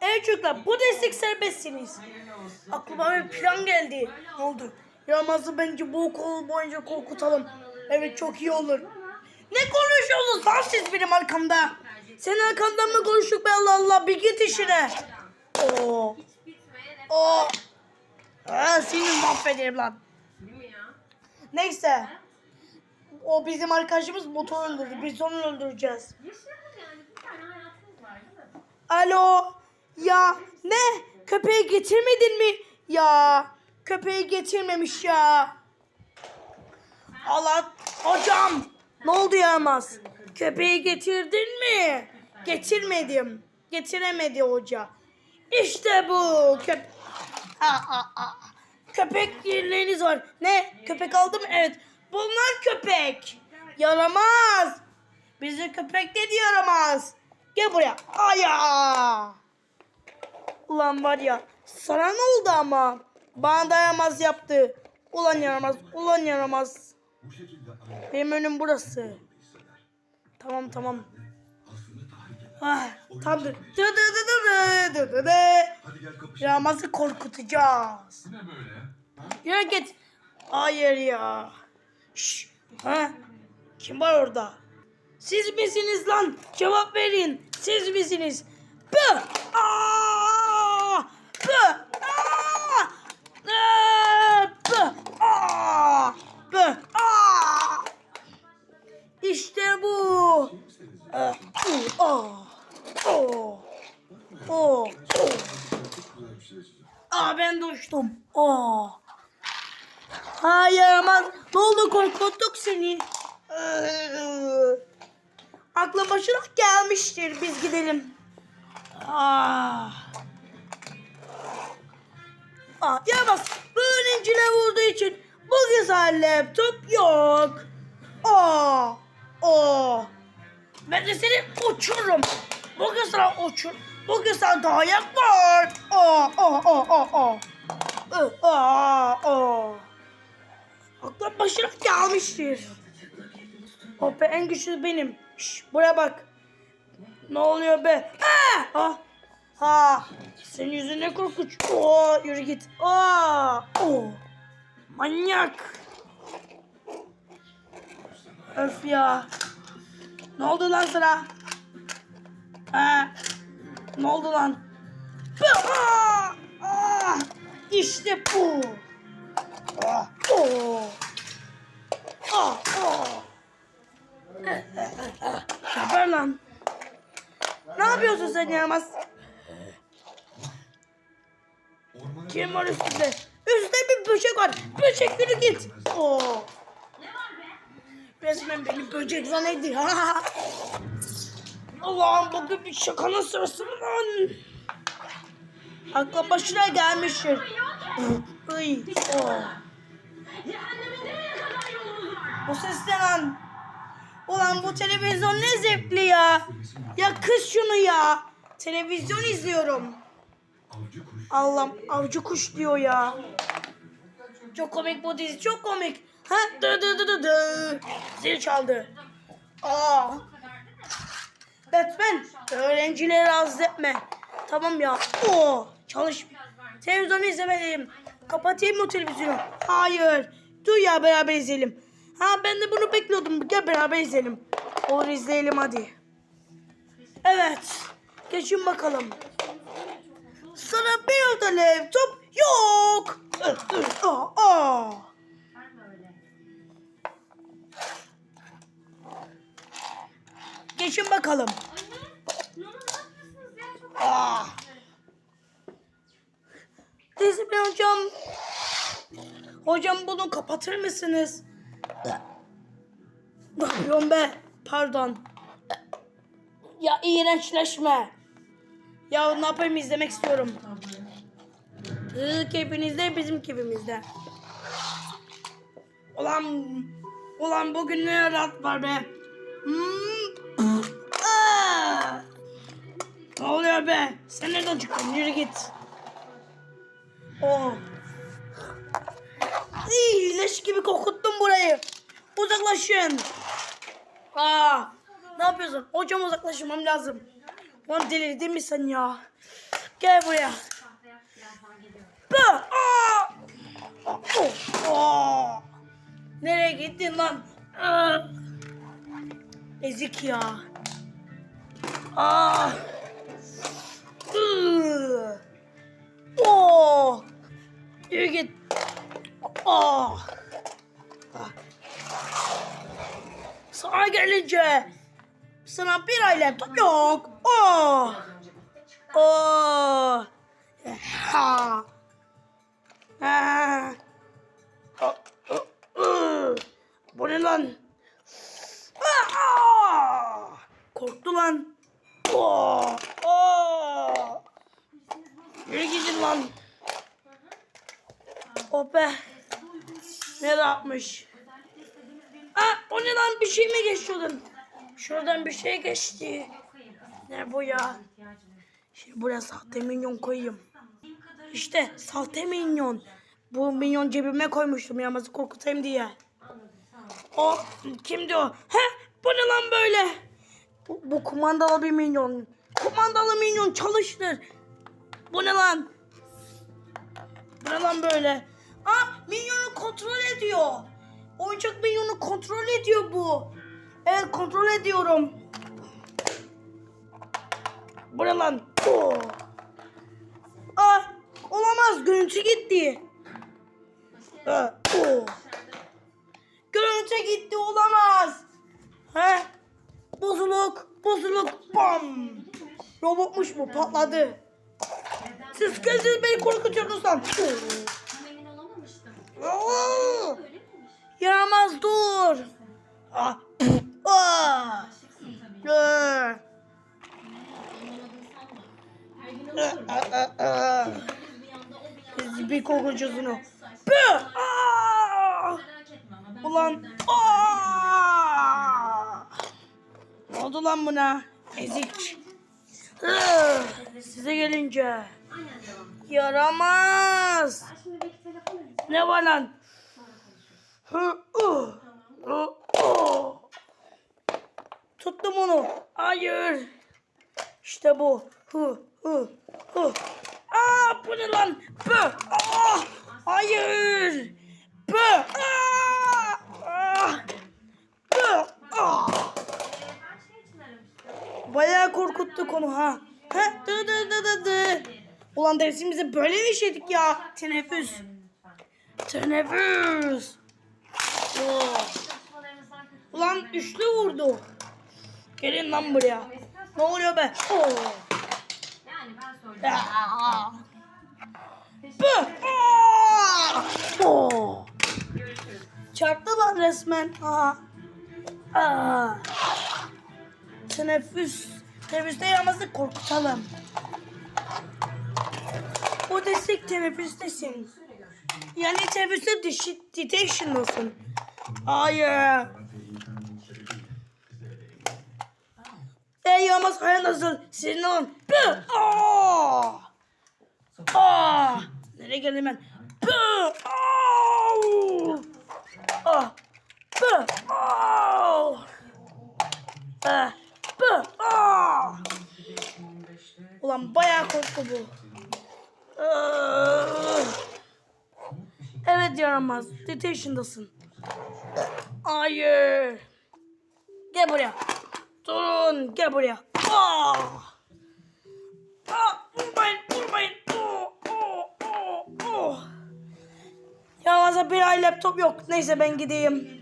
Evet çocuklar bu destek serbestsiniz. Aklıma bir plan geldi. Ne oldu? Yaramazı bence bu okul boyunca korkutalım. Evet çok iyi olur. Ne konuşuyorsunuz lan siz benim arkamda? Senin arkandan mı konuştuk be Allah Allah bir git işine. Oo. Oo. Ha, seni mahvederim lan. Neyse. O bizim arkadaşımız motor öldürdü. Biz onu öldüreceğiz. Alo. Ya ne? Köpeği getirmedin mi? Ya köpeği getirmemiş ya. Allah hocam. Ne oldu Yaramaz? Köpeği getirdin mi? Getirmedim. Getiremedi hoca. İşte bu. Köp ha, ha, ha. Köpek yerleriniz var. Ne? Köpek aldı mı? Evet. Bunlar köpek. Yaramaz. Bizi köpek dedi yaramaz. Gel buraya. Aya. Ulan var ya. Sana ne oldu ama? Bana da yaramaz yaptı. Ulan yaramaz. Ulan yaramaz. Benim önüm burası. Tamam tamam. Ah, tamamdır. Dı dı dı dı dı dı dı dı. Yaramazı korkutacağız. Yürü git. Hayır ya. Şş. Ha? Kim var orada? Siz misiniz lan? Cevap verin. Siz misiniz? Bı! Aa! Bı! Aa! Aa! Bı! Aa! Bı! Aa! İşte bu. Güzel bir şey yaşayacağım. Aa ben de uçtum. Aa. Hayır aman ne oldu korkuttuk seni. Ee, Akla başına gelmiştir biz gidelim. Aa. Aa yaramaz. Bu öğrenciler vurduğu için bu güzel laptop yok. Aa. Aa. Ben de seni uçururum. Bugün sana uçur. Bugün sana dayak var. Aa, aa, aa, aa, aa. Aa, aa. Aklım başına gelmiştir. Be en güçlü benim. Şş, buraya bak. Ne oluyor be? Aa! Ha. Ha. Senin yüzün ne korkunç. Oo, yürü git. Aa. Oo. Manyak. Öf ya. Ne oldu lan sana? Ha? Ne oldu lan? Aa! Aa! İşte bu. Aa! Oo! Aa! Geber lan. Ne yapıyorsun sen yaramaz? Kim var üstünde? Üstte bir böcek var. Böcek yürü git. Oo. Resmen beni böcek zannetti. Allah'ım bugün bir şakanın sırası mı lan? Akla başına gelmiştir. Iy. Oo. Bu ses ne lan? Ulan bu televizyon ne zevkli ya. Ya kız şunu ya. Televizyon izliyorum. Allah'ım avcı kuş diyor ya. Çok komik bu dizi çok komik. Ha dı dı dı dı dı. Zil çaldı. Aa. Batman öğrencileri rahatsız. Tamam ya. Oo çalış. Televizyonu izlemeliyim. Kapatayım mı televizyonu? Hayır. Dur ya beraber izleyelim. Ha ben de bunu bekliyordum. Gel beraber izleyelim. Olur izleyelim hadi. Evet. Geçin bakalım. Sana oda laptop yok. Aa. Geçin bakalım. Aa. Hocam. Hocam bunu kapatır mısınız? Ne yapıyorsun be? Pardon. Ya iğrençleşme. Ya ne yapayım izlemek istiyorum. Sizin keyfinizde bizim keyfimizde. Ulan, ulan bugün ne rahat var be. Hmm. Ne oluyor be? Sen nereden çıktın? Yürü git. Oh. İyi, leş gibi kokuttun burayı. Uzaklaşın. Aa, ne yapıyorsun? Hocam uzaklaşmam lazım. Lan delirdin mi sen ya? Gel buraya. Oh. Nereye gittin lan? Aa! Ezik ya. Oh. Yürü git. Ah. Sana gelince sana bir aile top yok. Oh. Oh. Ha. Ha. Oh. Bu ne lan? Aa! Korktu lan. Yürü gidin lan. Oh be. Ne yapmış? Aa, o ne lan bir şey mi geçiyordun? Şuradan bir şey geçti. Ne bu ya? Şimdi buraya sahte minyon koyayım. İşte sahte minyon. Bu minyon cebime koymuştum yalnız korkutayım diye. O kimdi o? He bu ne lan böyle? Bu, bu kumandalı bir minyon. Kumandalı minyon çalıştır. Bu ne lan? Bu ne lan böyle? Aa minyonu kontrol ediyor. Oyuncak minyonu kontrol ediyor bu. Evet kontrol ediyorum. Bu ne lan? Oo. Olamaz görüntü gitti. Oo. Görüntü gitti olamaz. He? Bozuluk, bozuluk, bam. Robotmuş bu patladı. Siz kendiniz beni korkutuyorsunuz lan. Miymiş? Yaramaz dur. Ah. Ah. Ah. Ah, ah, ah, ah. Bir yanda o bir korkucusunu. Bı! Ulan. Ne oldu lan buna? Ezik. Size gelince. Yaramaz. Ne var lan? Tuttum onu. Hayır. İşte bu. Hı. Aa, bu ne lan? Bı. Aa, hayır. Bı. Aa, aa. Bı. Aa. Ben şey için aramıştım. Bayağı korkuttuk onu ha. Ha? Dı dı dı dı dı. Ulan dersimizi böyle mi işledik ya? Teneffüs. Teneffüs. Kötü. Ulan üçlü vurdu. Gelin lan buraya. Ne oluyor be? Bı. ederim. Aa. Oo. Görüşürüz. Çarptı lan resmen. Aa. Aa. Teneffüs. Teneffüste yalnızı korkutalım. O destek teneffüstesin. Yani teneffüste dişi detection'dasın. Hayır. Ey yalnız hayal nasıl? Senin olan. Bı. Aa. Aa. Nereye geldim ben? Bı. Aa. Ah. Bı. Aa. Ah. Bı. Aa. Ulan bayağı korktu bu. Ah. Evet yaramaz. Detation'dasın. Hayır. Gel buraya. Durun. Gel buraya. Aa. Aa, vurmayın, vurmayın. Oo, oo, oo. Yalnızca bir ay laptop yok. Neyse ben gideyim.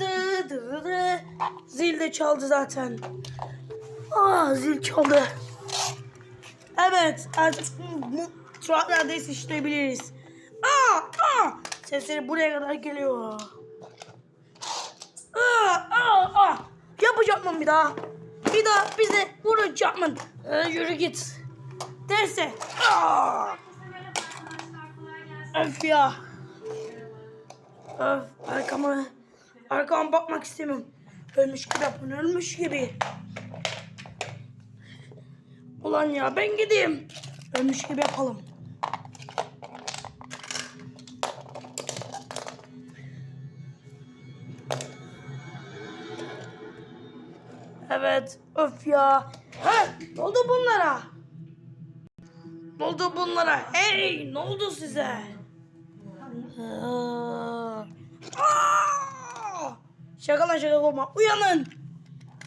Dı dı dı. Zil de çaldı zaten. Ah zil çaldı. Evet artık bu Suat neredeyse işleyebiliriz. Aa, aa. Sesleri buraya kadar geliyor. Aa, aa, aa. Yapacak mı bir daha? Bir daha bize vuracak mı? Ee, yürü git. Derse. Aa. Öf ya. Öf arkama arkama bakmak istemiyorum. Ölmüş gibi yapın ölmüş gibi. Ulan ya ben gideyim. Ölmüş gibi yapalım. Evet öf ya. Ha, ne oldu bunlara? Ne oldu bunlara? Hey ne oldu size? Aa! Aa! Şaka lan şaka olma. Uyanın.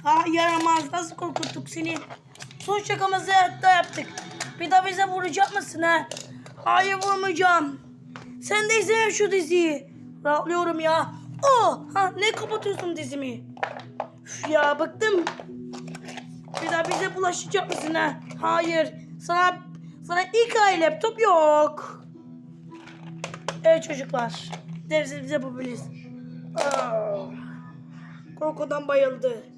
Ha yaramaz. Nasıl korkuttuk seni? Son şakamızı hayatta yaptık. Bir daha bize vuracak mısın ha? Hayır vurmayacağım. Sen de izle şu diziyi. Rahatlıyorum ya. Oh, ha ne kapatıyorsun dizimi? Üf ya bıktım. Bir daha bize bulaşacak mısın ha? Hayır. Sana sana ilk ay laptop yok. Evet çocuklar. Dersimizi yapabiliriz. Aa, korkudan bayıldı.